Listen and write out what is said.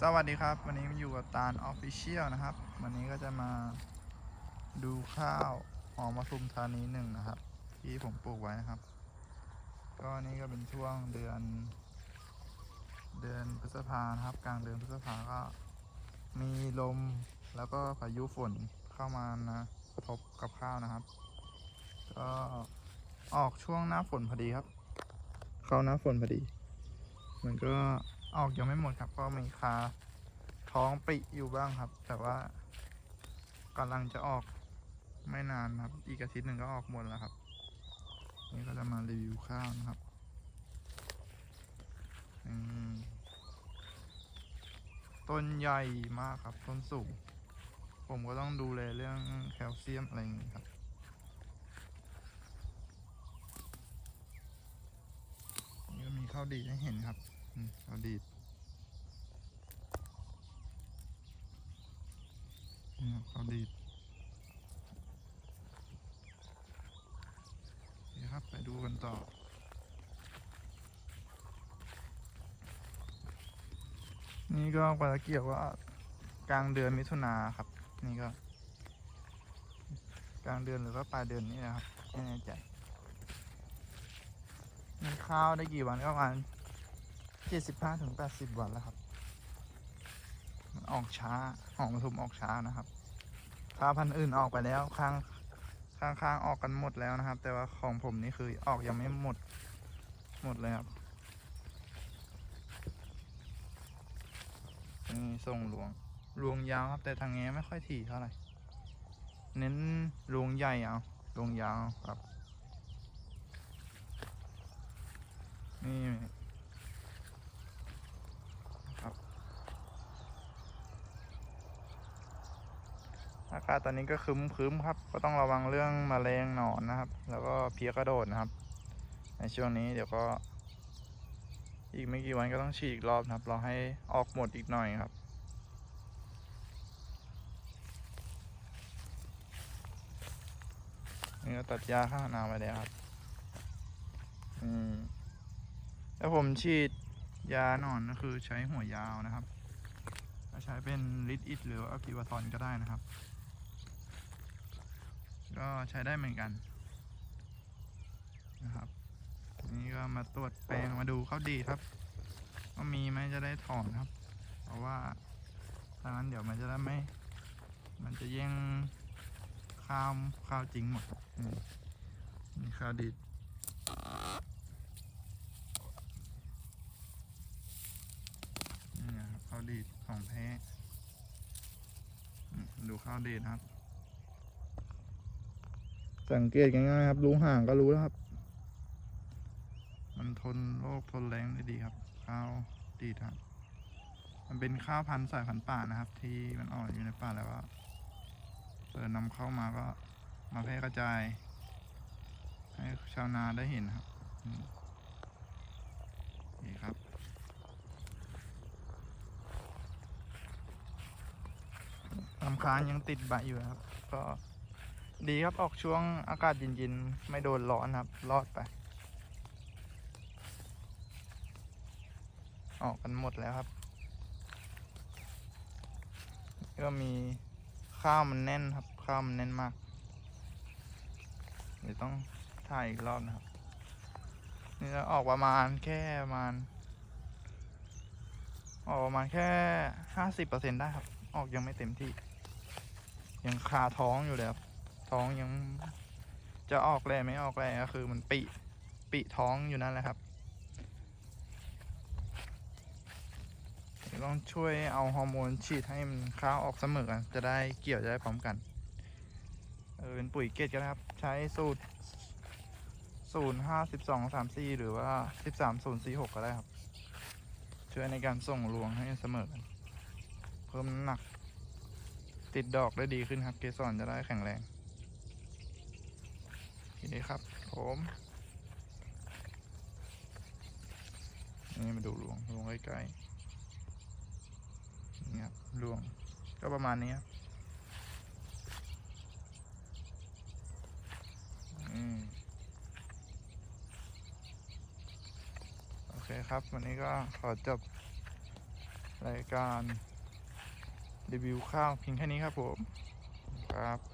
สวัสดีครับ วันนี้มาอยู่กับตาลออฟฟิเชียลนะครับ วันนี้ก็จะมาดูข้าวหอมมาทุมธานีหนึ่งนะครับ ที่ผมปลูกไว้นะครับ ก็นี่ก็เป็นช่วงเดือน เดือนพฤษภาครับ กลางเดือนพฤษภาก็มีลมแล้วก็พายุฝนเข้ามานะกระทบกับข้าวนะครับ ก็ออกช่วงหน้าฝนพอดีครับ เข้าหน้าฝนพอดี มันก็ ออกยังไม่หมดครับ ก็มีคาท้องปริอยู่บ้างครับ แต่ว่ากำลังจะออกไม่นานครับ อีกอาทิตย์หนึ่งก็ออกหมดแล้วครับ นี่ก็จะมารีวิวข้าวนะครับต้นใหญ่มากครับ ต้นสูง ผมก็ต้องดูแลเรื่องแคลเซียมอะไรอย่างนี้ครับนี่มีข้าวดีดให้เห็นครับ อืมข้าดีดนี่ครับข้าดีดนี่ครับ ไปดูกันต่อนี่ก็ปลาเกี่ยวว่ากลางเดือนมิถุนาครับ นี่ก็ กลางเดือนหรือว่าปลายเดือนนี้นะครับไม่แน่ใจมีข้าวได้กี่วันก็ประมาณ เจ็ดสิบห้าถึงแปดสิบวันแล้วครับ มันออกช้าหอมทุมออกช้านะครับข้าพันธุ์อื่นออกไปแล้วข้างข้างข้างออกกันหมดแล้วนะครับ แต่ว่าของผมนี่คือออกยังไม่หมดหมดเลยครับนี่ส่งหลวงรวงยาวครับ แต่ทางแงไม่ค่อยถี่เท่าไหร่ เน้นรวงใหญ่เอารวงยาวครับ นี่ อากาศตอนนี้ก็ครึ้มๆครับ ก็ต้องระวังเรื่องมแมลงหนอนนะครับ แล้วก็เพี้ยกระโดดนะครับ ในช่วงนี้เดี๋ยวก็ อีกไม่กี่วันก็ต้องฉีดอีกรอบนะครับรอให้ออกหมดอีกหน่อยครับนี่ก็ตัดหญ้าข้างนาไปแล้วครับ อืมแล้วผมฉีดยาหนอนก็คือใช้หัวยาวนะครับก็ใช้เป็นลิดอิดหรือว่ากิวาทอนก็ได้นะครับ ก็ใช้ได้เหมือนกันนะครับ นี่ก็มาตรวจแปลงมาดูเขาดีครับว่ามีไหมจะได้ถอนครับ เพราะว่าถ้างั้นเดี๋ยวมันจะได้ไม่มันจะแย่งข้าวข้าวจริงหมดนี่ข้าวดีดนี่ครับข้าวดีของแท้ดูข้าวดีดนะครับ สังเกตง่ายๆครับ รู้ห่างก็รู้แล้วครับ มันทนโรคทนแรงได้ดีครับข้าวดีดครับ มันเป็นข้าวพันธุ์สายพันธุ์ป่านะครับ ที่มันออกอยู่ในป่าแล้วก็เปิดนำเข้ามาก็มาแพร่กระจาย ให้ชาวนาได้เห็นครับนี่ครับลำค้าญยังติดใบอยู่ครับ ก็ ดีครับออกช่วงอากาศเย็นๆ ไม่โดนร้อนครับ รอดไป ออกกันหมดแล้วครับ ก็มีข้าวมันแน่นครับ ข้าวมันแน่นมากเดี๋ยวต้องถ่ายอีกรอบนะครับ นี่จะออกประมาณแค่ประมาณ ออกประมาณแค่ห้าสิบเปอร์เซ็นได้ครับ ออกยังไม่เต็มที่ ยังคาท้องอยู่เลยครับ ท้องยังจะออกแร่ไม่ออกแร่ก็คือมันปิปิท้องอยู่นั่นแหละครับต้องช่วยเอาฮอร์โมนฉีดให้มันข้าวออกเสมอจะได้เกี่ยวจะได้พร้อมกันเออเป็นปุ๋ยเกตก็ได้ครับ ใช้สูตรศูนย์ห้าสิบสองสามสี่หรือว่าสิบสามศูนย์สี่หกก็ได้ครับ ช่วยในการส่งรวงให้เสมอกันเพิ่มน้ำหนัก ติดดอกได้ดีขึ้นครับ เกสรจะได้แข็งแรง นี่ครับผมนี่มาดูรวงรวงใกล้ๆนี่ครับรวงก็ประมาณนี้ครับอืมโอเคครับ วันนี้ก็ขอจบรายการรีวิวข้าวเพียงแค่นี้ครับผม ครับ